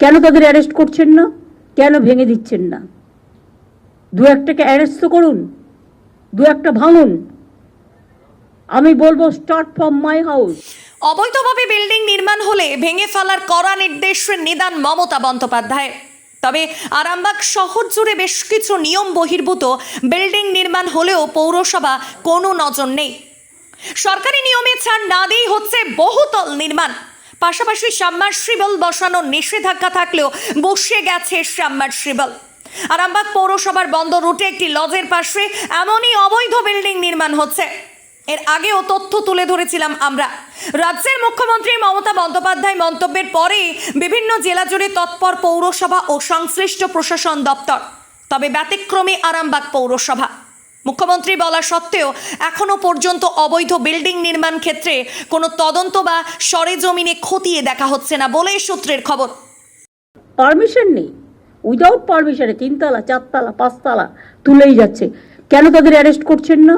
কেন তাদের অ্যারেস্ট করছেন না? কেন ভেঙে দিচ্ছেন না? দু একটাকে অ্যারেস্ট তো করুন, দু একটা ভাঙুন। আমি বলব স্টার্ট ফ্রম মাই হাউস অবৈধভাবে বিল্ডিং নির্মাণ হলে ভেঙে ফেলার কড়া নির্দেশ নিদান মমতা বন্দ্যোপাধ্যায় তবে আরামবাগ শহর জুড়ে বেশ কিছু নিয়ম বহির্ভূত বিল্ডিং নির্মাণ হলেও পৌরসভা কোনো নজর নেই। সরকারি নিয়মে ছাড় না দিয়েই হচ্ছে বহুতল নির্মাণ। পাশাপাশি সাবমার্সিবল বসানোর নিষেধাজ্ঞা থাকলেও বসে গেছে সাবমার্সিবল আরামবাগ পৌরসভার বন্ধ রুটে একটি লজের পাশে এমনই অবৈধ বিল্ডিং নির্মাণ হচ্ছে। এর আগেও তথ্য তুলে ধরেছিলাম আমরা। রাজ্যের মুখ্যমন্ত্রী মমতা বন্দ্যোপাধ্যায় মন্তব্যের পরেই বিভিন্ন জেলা জুড়ে তৎপর পৌরসভা ও সংশ্লিষ্ট প্রশাসন দপ্তর, তবে ব্যতিক্রমী আরামবাগ পৌরসভা। মুখ্যমন্ত্রী বলা সত্ত্বেও এখনও পর্যন্ত অবৈধ বিল্ডিং নির্মাণ ক্ষেত্রে কোনো তদন্ত বা সরেজমিনে খতিয়ে দেখা হচ্ছে না বলে সূত্রের খবর। পারমিশন নেই। উইদাউট পারমিশনে তিনতলা, চারতলা, পাঁচতলা তুলেই যাচ্ছে। কেন তাদের অ্যারেস্ট করছেন না?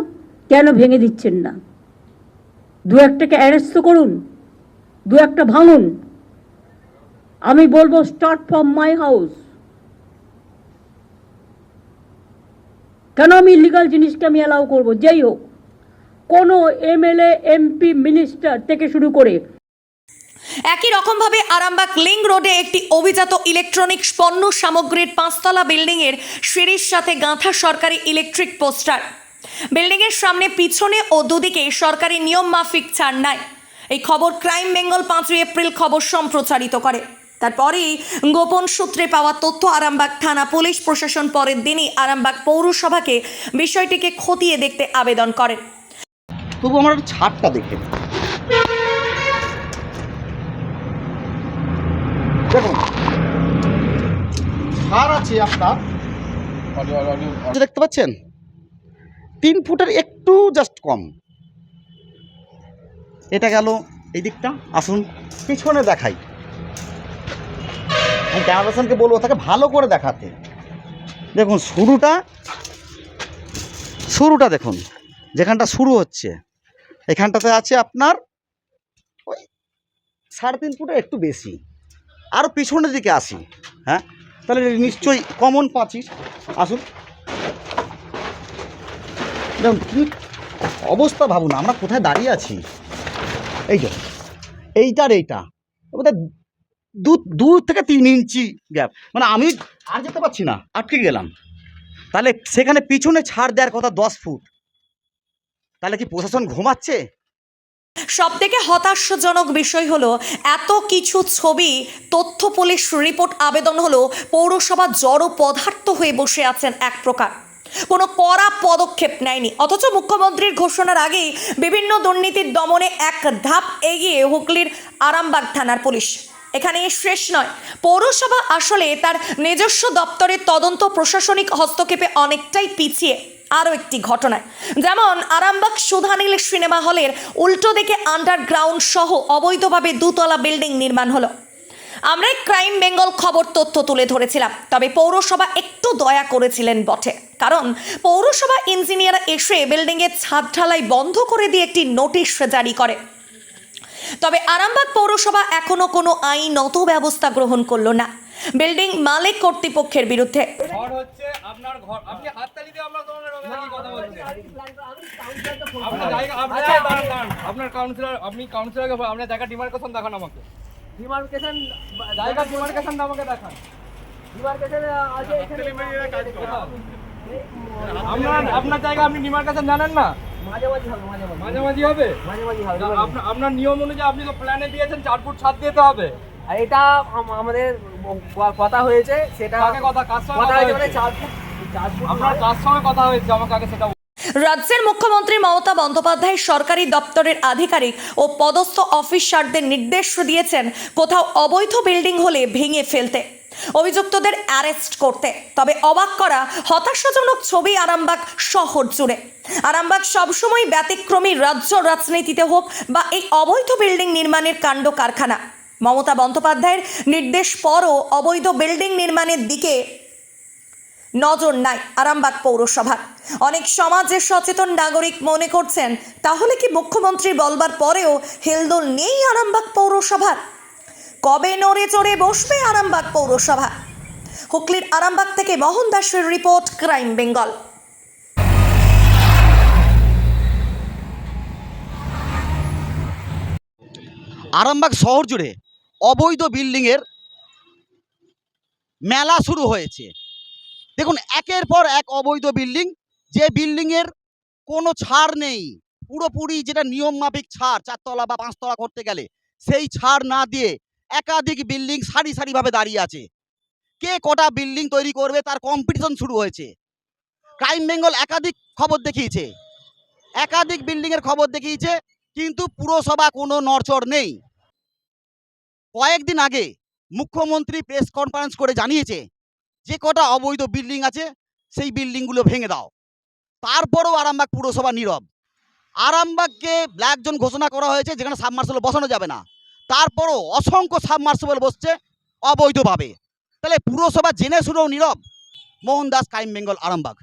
কেন ভেঙে দিচ্ছেন না? দু একটাকে অ্যারেস্ট তো করুন, দু একটা ভাঙুন। আমি বলব স্টার্ট ফ্রম মাই হাউস কেন আমি ইলিগাল জিনিসকে আমি অ্যালাউ করব? যেই হোক, কোনো এমএলএ, এমপি মিনিস্টার থেকে শুরু করে একই রকমভাবে আরামবাগ লিঙ্ক রোডে একটি অভিজাত ইলেকট্রনিক্স পণ্য সামগ্রীর পাঁচতলা বিল্ডিংয়ের সিঁড়ির সাথে গাঁথা সরকারি ইলেকট্রিক পোস্টার বিল্ডিংয়ের সামনে, পিছনে ও দুদিকে সরকারি নিয়ম মাফিক ছাড় নাই। এই খবর ক্রাইম বেঙ্গল পাঁচই এপ্রিল খবর সম্প্রচারিত করে। তারপরেই গোপন সূত্রে পাওয়া তথ্য আরামবাগ থানা পুলিশ প্রশাসন পরের দিনই আরামবাগ পৌরসভাকে বিষয়টিকে খতিয়ে দেখতে আবেদন করেন। তবু আমার ছাদটা দেখে আছে আপনার। দেখতে পাচ্ছেন? তিন ফুটের একটু জাস্ট কম। এটা গেল এই দিকটা। আসুন, পিছনে দেখাই। আমি ক্যামেরাসানকে বলব তাকে ভালো করে দেখাতে। দেখুন, শুরুটা শুরুটা দেখুন, যেখানটা শুরু হচ্ছে। এখানটাতে আছে আপনার ওই সাড়ে তিন ফুটে একটু বেশি। আরও পিছনের দিকে আসি হ্যাঁ? তাহলে নিশ্চয়ই কমন পাচ্ছি আসুন। দেখুন, কী অবস্থা ভাবুন, আমরা কোথায় দাঁড়িয়ে আছি? এই যে, এইটার এইটা। বোধহয় দু দু থেকে তিন ইঞ্চি গ্যাপ মানে আমি আর যেতে পারছি না, আটকে গেলাম। তাহলে সেখানে পিছনে ছাড় দেওয়ার কথা দশ ফুট। তাহলে কি প্রশাসন ঘুমাচ্ছে? সব থেকে হতাশাজনক বিষয় হলো, এত কিছু ছবি, তথ্য পুলিশ রিপোর্ট আবেদন হলো, পৌরসভা জড় পদার্থ হয়ে বসে আছেন এক প্রকার। কোনো কড়া পদক্ষেপ নেয়নি। অথচ মুখ্যমন্ত্রীর ঘোষণার আগেই বিভিন্ন দুর্নীতির দমনে এক ধাপ এগিয়ে হুগলির আরামবাগ থানার পুলিশ। এখানে শেষ নয়। পৌরসভা আসলে তার নিজস্ব দপ্তরের তদন্ত প্রশাসনিক হস্তক্ষেপে অনেকটাই পিছিয়ে আরও একটি ঘটনায়। যেমন আরামবাগ সুধানীল সিনেমা হলের উল্টো দিকে আন্ডারগ্রাউন্ড সহ অবৈধভাবে দুতলা বিল্ডিং নির্মাণ হলো। আমরা ক্রাইম বেঙ্গল খবর তথ্য তুলে ধরেছিলাম, তবে পৌরসভা একটু দয়া করেছিলেন বটে। কারণ পৌরসভা ইঞ্জিনিয়ার এসে বিল্ডিংয়ের ছাদ ঢালাই বন্ধ করে দিয়ে একটি নোটিশ জারি করে। তবে আরামবাগ পৌরসভা এখনও কোনো আইনত ব্যবস্থা গ্রহণ করল না। বিল্ডিং মালিক কর্তৃপক্ষের বিরুদ্ধে। ঘর হচ্ছে আপনার ঘর। আপনি হাততালি দিয়ে আমরা তোমার রঙে কথা বলছেন আপনার জায়গা আপনার দাঁড়ান দাঁড়ান। আপনার কাউন্সিলর আপনি কাউন্সিলরকে আপনার জায়গা ডিমার্কেশন দেখান আমাকে। ডিমার্কেশন জায়গা ডিমার্কেশন আমাকে দেখান। ডিমার্কেশন আছে এখানে আপনার আপনার জায়গা আপনি ডিমার্কেশন জানেন না? মাঝামাঝি হবে মাঝামাঝি। আপনার নিয়ম অনুযায়ী আপনি তো প্ল্যানে দিয়েছেন চার ফুট ছাদ দিতে হবে। আর এটা আমাদের কথা হয়েছে সেটা কথা? কথা কথা হয়েছে? মানে চার ফুট আপনার কার সঙ্গে কথা হয়েছে? আমাকে আগে সেটা রাজ্যের মুখ্যমন্ত্রী মমতা বন্দ্যোপাধ্যায় সরকারি দপ্তরের আধিকারিক ও পদস্থ অফিসারদের নির্দেশ দিয়েছেন কোথাও অবৈধ বিল্ডিং হলে ভেঙে ফেলতে। অভিযুক্তদের অ্যারেস্ট করতে। তবে অবাক করা, হতাশাজনক ছবি আরামবাগ শহর জুড়ে। আরামবাগ সবসময় ব্যতিক্রমী রাজ্য রাজনীতিতে হোক বা এই অবৈধ বিল্ডিং নির্মাণের কাণ্ড কারখানা। মমতা বন্দ্যোপাধ্যায়ের নির্দেশ পরও অবৈধ বিল্ডিং নির্মাণের দিকে নজর নাই আরামবাগ পৌরসভার। অনেক সমাজের সচেতন নাগরিক মনে করছেন, তাহলে কি মুখ্যমন্ত্রী বলবার পরেও হেলদোল নেই আরামবাগ পৌরসভার? কবে নড়ে চড়ে বসবে আরামবাগ পৌরসভা? হুগলির আরামবাগ থেকে মোহন দাসের রিপোর্ট ক্রাইম বেঙ্গল। আরামবাগ শহর জুড়ে অবৈধ বিল্ডিংয়ের মেলা শুরু হয়েছে। দেখুন, একের পর এক অবৈধ বিল্ডিং, যে বিল্ডিংয়ের কোনো ছাড় নেই, পুরোপুরি যেটা নিয়ম মাফিক ছাড়, চারতলা বা পাঁচতলা করতে গেলে, সেই ছাড় না দিয়ে একাধিক বিল্ডিং সারি সারিভাবে দাঁড়িয়ে আছে। কে কটা বিল্ডিং তৈরি করবে তার কম্পিটিশন শুরু হয়েছে। ক্রাইম বেঙ্গল একাধিক খবর দেখিয়েছে। একাধিক বিল্ডিংয়ের খবর দেখিয়েছে, কিন্তু পুরসভা কোনো নড়চড় নেই। কয়েকদিন আগে মুখ্যমন্ত্রী প্রেস কনফারেন্স করে জানিয়েছে, যে কটা অবৈধ বিল্ডিং আছে, সেই বিল্ডিংগুলো ভেঙে দাও। তারপরেও আরামবাগ পুরসভা নীরব। আরামবাগকে ব্ল্যাক জোন ঘোষণা করা হয়েছে, যেখানে সাবমার্সেবল বসানো যাবে না। তারপরও অসংখ্য সাবমার্সিবল বসছে অবৈধভাবে। তাহলে পুরসভা জেনে শুনেও নীরব। মোহনদাস কাইম বেঙ্গল আরামবাগ।